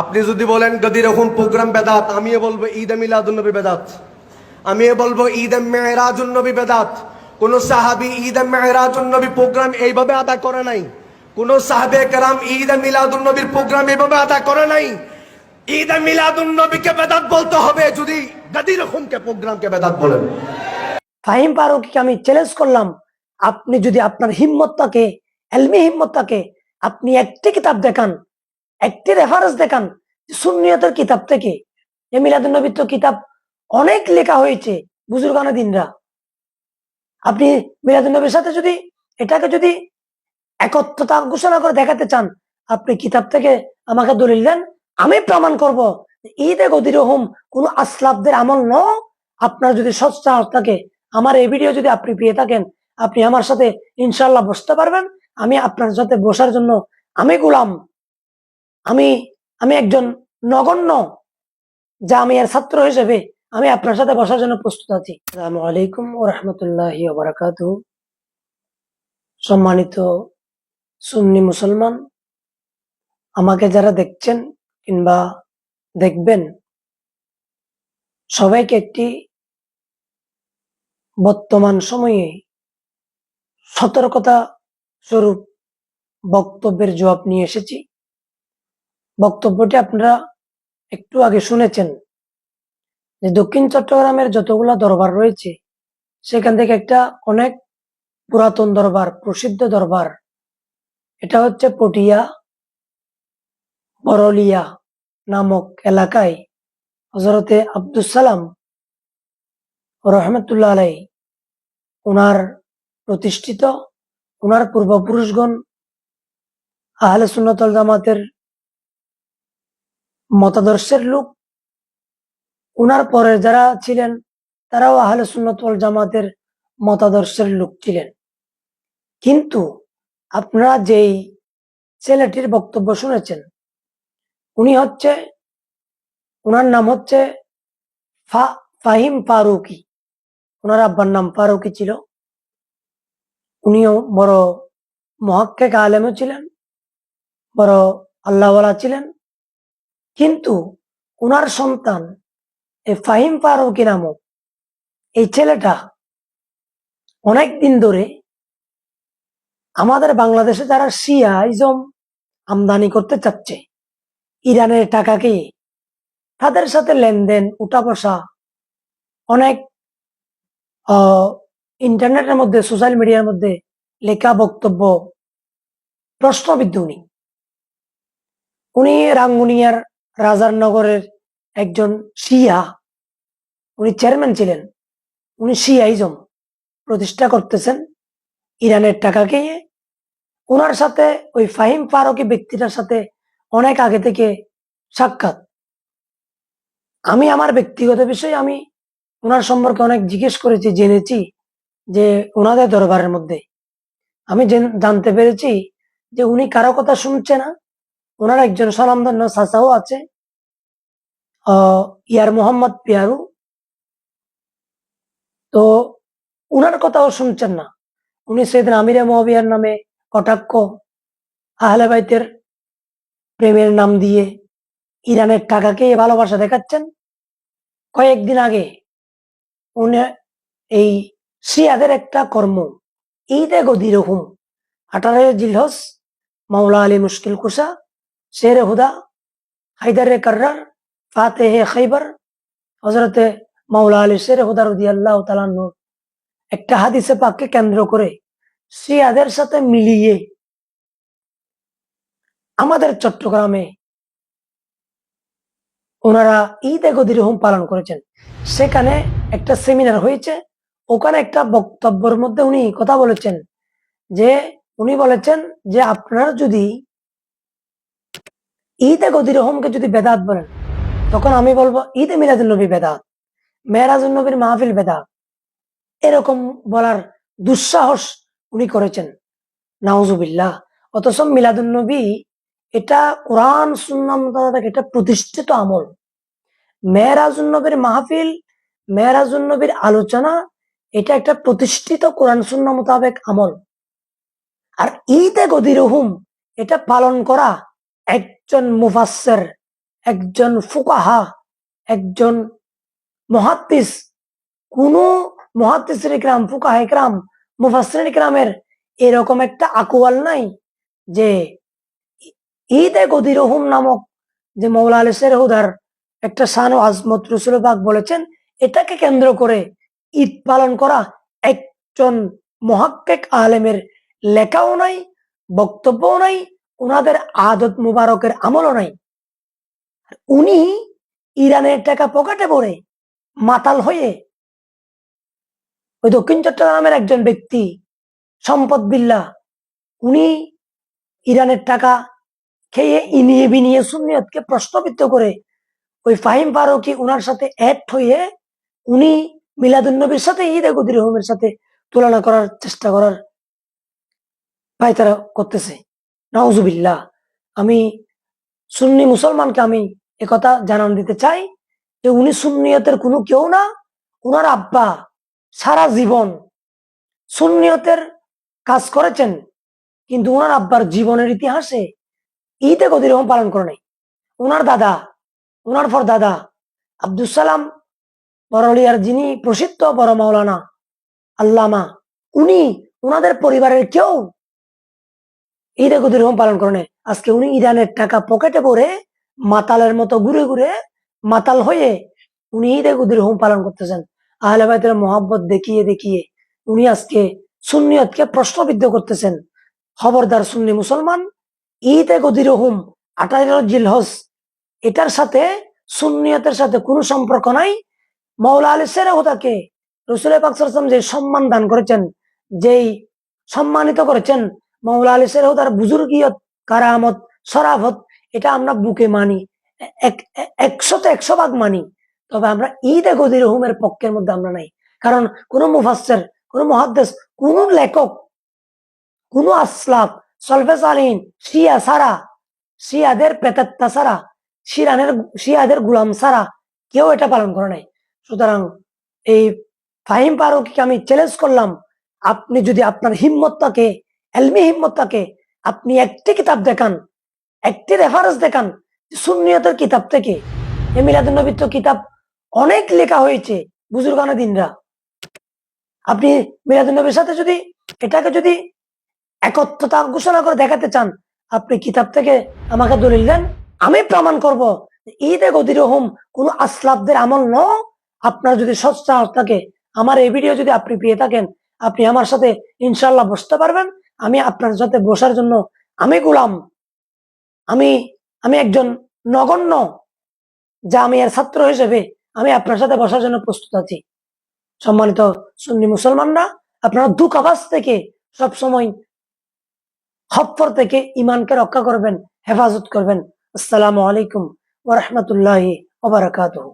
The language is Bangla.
আপনি যদি বলেন গদি রকম প্রোগ্রাম বেদাত, আমিও বলব, ঈদ মিলাদুন নবী বেদাত। আমিও বলব, ঈদ মেহরাজুন নবী বেদাত। কোন সাহাবি ঈদ মেহরাজুন নবী প্রোগ্রাম এইভাবে আদা করে নাই। কোন সাহাবে কারাম ঈদ মিলাদুন নবীর প্রোগ্রাম এইভাবে আদা করে নাই। ঈদ মিলাদুন নবীকে বেদাত বলতে হবে, যদি গদি রকমকে প্রোগ্রামকে বেদাত বলেন। ফাহিম ফারুককে আমি চ্যালেঞ্জ করলাম, আপনি যদি আপনার হিম্মত থাকে, এলমি হিম্মত থাকে, আপনি একটি কিতাব দেখান একটি রেফারেন্স দেখান সুন্নিয়তের কিতাব থেকে। এ মিলাদুন্নবীর তো কিতাব অনেক লেখা হয়েছে বুজুর্গানা দিনরা। আপনি মিলাদুন্নবীর সাথে যদি এটাকে যদি একত্রতা ঘোষণা করে দেখাতে চান, আপনি কিতাব থেকে আমাকে দলিল দেন, আমি প্রমাণ করব ঈদে গদির রহম কোন আসলাফদের আমল ন। আপনার যদি সচ্ছা থাকে, আমার এই ভিডিও যদি আপনি পেয়ে থাকেন, আপনি আমার সাথে ইনশাল্লাহ বসতে পারবেন। আমি আপনার সাথে বসার জন্য আমি গোলাম। আমি আমি একজন নগণ্য যা আমি এর ছাত্র হিসেবে আমি আপনার সাথে বসার জন্য প্রস্তুত আছি। আসসালামু আলাইকুম ও রহমতুল্লাহ বারাকাত সম্মানিত সুন্নি মুসলমান, আমাকে যারা দেখছেন কিংবা দেখবেন, সবাইকে একটি বর্তমান সময়ে সতর্কতা স্বরূপ বক্তব্যের জবাব নিয়ে এসেছি। বক্তব্যটি আপনারা একটু আগে শুনেছেন যে দক্ষিণ চট্টগ্রামের যতগুলা দরবার রয়েছে, সেখান থেকে একটা অনেক পুরাতন দরবার, প্রসিদ্ধ দরবার। এটা হচ্ছে পটিয়া বরলিয়া নামক এলাকায় হজরতে আব্দুল সালাম রহমতুল্লাহ আলাই ওনার প্রতিষ্ঠিত ওনার পূর্বপুরুষগণ আহলে সুন্নতল জামাতের মতাদর্শের লোক। উনার পরে যারা ছিলেন, তারাও আহলে সুন্নতল জামাতের মতাদর্শের লোক ছিলেন। কিন্তু আপনারা যেই ছেলেটির বক্তব্য শুনেছেন, উনি হচ্ছে ওনার নাম হচ্ছে ফাহিম ফারুকি। ওনার আব্বার নাম ফারুকি ছিল। উনিও বড় মহাক্কেক আলেমও ছিলেন, বড় আল্লাহওয়ালা ছিলেন। কিন্তু ওনার সন্তান ফাহিম ফারুকি নামক এই ছেলেটা অনেক দিন ধরে আমাদের বাংলাদেশে যারা শিয়াইজম আমদানি করতে চাচ্ছে, ইরানের টাকাকে তাদের সাথে লেনদেন উঠা বসা অনেক ইন্টারনেটের মধ্যে, সোশ্যাল মিডিয়ার মধ্যে লেখা বক্তব্য প্রশ্নবিদ্ধ উনি। উনি রাঙ্গুনিয়ার রাজারনগরের একজন শিয়া, উনি চেয়ারম্যান ছিলেন। উনি শিয়াইজম প্রতিষ্ঠা করতেছেন ইরানের টাকা ওনার সাথে, ওই ফাহিম ফারুকি ব্যক্তিটার সাথে অনেক আগে থেকে সাক্ষাৎ। আমি আমার ব্যক্তিগত বিষয়ে আমি ওনার সম্পর্কে অনেক জিজ্ঞেস করেছি, জেনেছি যে ওনাদের দরবারের মধ্যে। আমি জানতে পেরেছি যে উনি কারও কথা শুনছে না। ওনার একজন স্বনামধন্য চাচাও আছে ইয়ার মোহাম্মদ পিয়ারু। তো উনার কথাও শুনছেন না। উনি সেদিন আমিরে মহাবিয়ার নামে কটাক্ষ আহলে বাইতের প্রেমের নাম দিয়ে ইরানের টাকাকে ভালোবাসা দেখাচ্ছেন। কয়েকদিন আগে উনি এই শিয়াদের একটা কর্ম, ঈদে গদির হুম আঠারোই জিলহস মাওলা আলী মুশকিল কুসা শের হুদা হায়দারে কর্রার ফাতে খৈবর হজরতে মাওলা আলী শের হুদা রদি আল্লাহ তালান্নুর একটা হাদিসে পাককে কেন্দ্র করে শিয়াদের সাথে মিলিয়ে আমাদের চট্টগ্রামে ওনারা ঈদে গদির হুম পালন করেছেন। সেখানে একটা সেমিনার হয়েছে, ওখানে একটা বক্তব্যের মধ্যে উনি কথা বলেছেন যে, উনি বলেছেন যে, আপনারা যদি ঈদে গদির হোমকে যদি বেদাত বলেন, তখন আমি বলব, ঈদে মিলাদুল নবী বেদাত মেহরাজুল নবীর মাহফিল বেদাত। এরকম বলার দুঃসাহস উনি করেছেন। নাউজুবিল্লাহ। অথচ মিলাদুল নবী এটা কোরআন, সুন্নাহ এটা প্রতিষ্ঠিত আমল। মেহরাজুল নবীর মাহফিল মেহরাজুল নবীর আলোচনা, এটা একটা প্রতিষ্ঠিত কোরআন, সুন্নাহ মোতাবেক আমল। আর ঈদে গদির হুম এটা পালন করা একজন মুফাসসির, একজন ফুকাহা, একজন মহাত্তিস কোন মহাত্তিসের ইকরাম, ফুকাহা ইকরাম, মুফাসসিরিন ইকরামের এরকম একটা আকওয়াল নাই যে ঈদে গদির রহুম নামক যে মৌলা আলী হুদার একটা শান ও আজমত রসুল পাক বলেছেন, এটাকে কেন্দ্র করে ঈদ পালন করা একজন মহাক্কেক আলেমের লেখাও নাই, বক্তব্যও নাই ওনাদের আদত মুবারকের আমলও নাই। উনি ইরানের টাকা পকেটে পড়ে মাতাল হয়ে ওই দক্ষিণ চট্টগ্রামের একজন ব্যক্তি, সম্পদ বিল্লা, উনি ইরানের টাকা খেয়ে ইনিয়ে বিনিয়ে সুন্নিয়তকে প্রশ্নবিদ্ধ করে ওই ফাহিম ফারুকি উনার সাথে অ্যাড হয়ে উনি মিলাদুল নবীর সাথে, ঈদ গুদির রহমের সাথে তুলনা করার চেষ্টা করার পায়তারা করতেছে। নাউজুবিল্লাহ। আমি সুন্নি মুসলমানকে আমি একথা জানান দিতে চাই যে উনি সুন্নিয়তের কোনো কেউ না, উনার আব্বা সারা জীবন সুন্নিয়তের কাজ করেছেন, কিন্তু ওনার আব্বার জীবনের ইতিহাসে ঈদে গদির রহম পালন করে নাই। ওনার দাদা ওনার পর দাদা আব্দুল সালাম বরলিয়ার যিনি প্রসিদ্ধ বড় মাওলানা আল্লামা, উনি ওনাদের পরিবারের কেউ ঈদে গদির রহম পালন করে আজকে উনি ইরানের টাকা পকেটে পরে মাতালের মতো ঘুরে ঘুরে মাতাল হয়ে উনি ঈদে গদির রহম পালন করতেছেন। আহলে বাইতের মহাব্বত দেখিয়ে দেখিয়ে উনি আজকে সুন্নিয়তকে প্রশ্নবিদ্ধ করতেছেন। খবরদার সুন্নি মুসলমান ঈদে গদির রহুম আঠারো জিলহজ, এটার সাথে সুন্নিয়তের সাথে কোনো সম্পর্ক নাই। মৌলা আলী সেরাহুদাকে রসুল পাকসাম যে সম্মান দান করেছেন, যেই সম্মানিত করেছেন মৌলা আলী সেরাহুদার বুজুর্গিয়ত, কারামত, সরাফত, এটা আমরা বুকে মানি। এক- এক- একশোতে একশো ভাগ মানি। তবে আমরা ঈদে গদির রহুমের পক্ষের মধ্যে আমরা নাই। কারণ কোন মুফাসসির, কোন মহাদ্দেশ কোন লেখক, কোন আসলাফ, সলফে সালিন শিয়া সারা, শিয়াদের পেতাত্তা সারা, শিরানের, শিয়াদের গুলাম সারা, কেউ এটা পালন করে নাই। সুতরাং এই ফাহিম ফারুককে আমি চ্যালেঞ্জ করলাম, আপনি যদি আপনার হিম্মত থাকে এলমি হিম্মত থাকে। আপনি একটি কিতাব দেখান, একটি রেফারেন্স দেখান সুন্নিয়তের কিতাব থেকে। এ মিলাদুল নবীর তো কিতাব অনেক লেখা হয়েছে বুজুর্গানা দিনরা। আপনি মিলাদুল নবীর সাথে যদি এটাকে যদি একত্রতা ঘোষণা করে দেখাতে চান, আপনি কিতাব থেকে আমাকে দলিল দেন। আমি প্রমাণ করব ঈদে গদির রহম কোন আসলাফদের আমল ন আপনার যদি সৎ থাকে, আমার এই ভিডিও যদি আপনি পেয়ে থাকেন, আপনি আমার সাথে ইনশাল্লাহ বসতে পারবেন। আমি আপনার সাথে বসার জন্য আমি গোলাম। আমি আমি একজন নগণ্য, যা আমি এর ছাত্র হিসেবে আমি আপনার সাথে বসার জন্য প্রস্তুত আছি। সম্মানিত সুন্নি মুসলমানরা, আপনারা দুঃখাবাস থেকে সবসময় হপ্পর থেকে ইমানকে রক্ষা করবেন, হেফাজত করবেন। আসসালামু আলাইকুম ওরহমতুল্লাহি ওবরাকাতুহু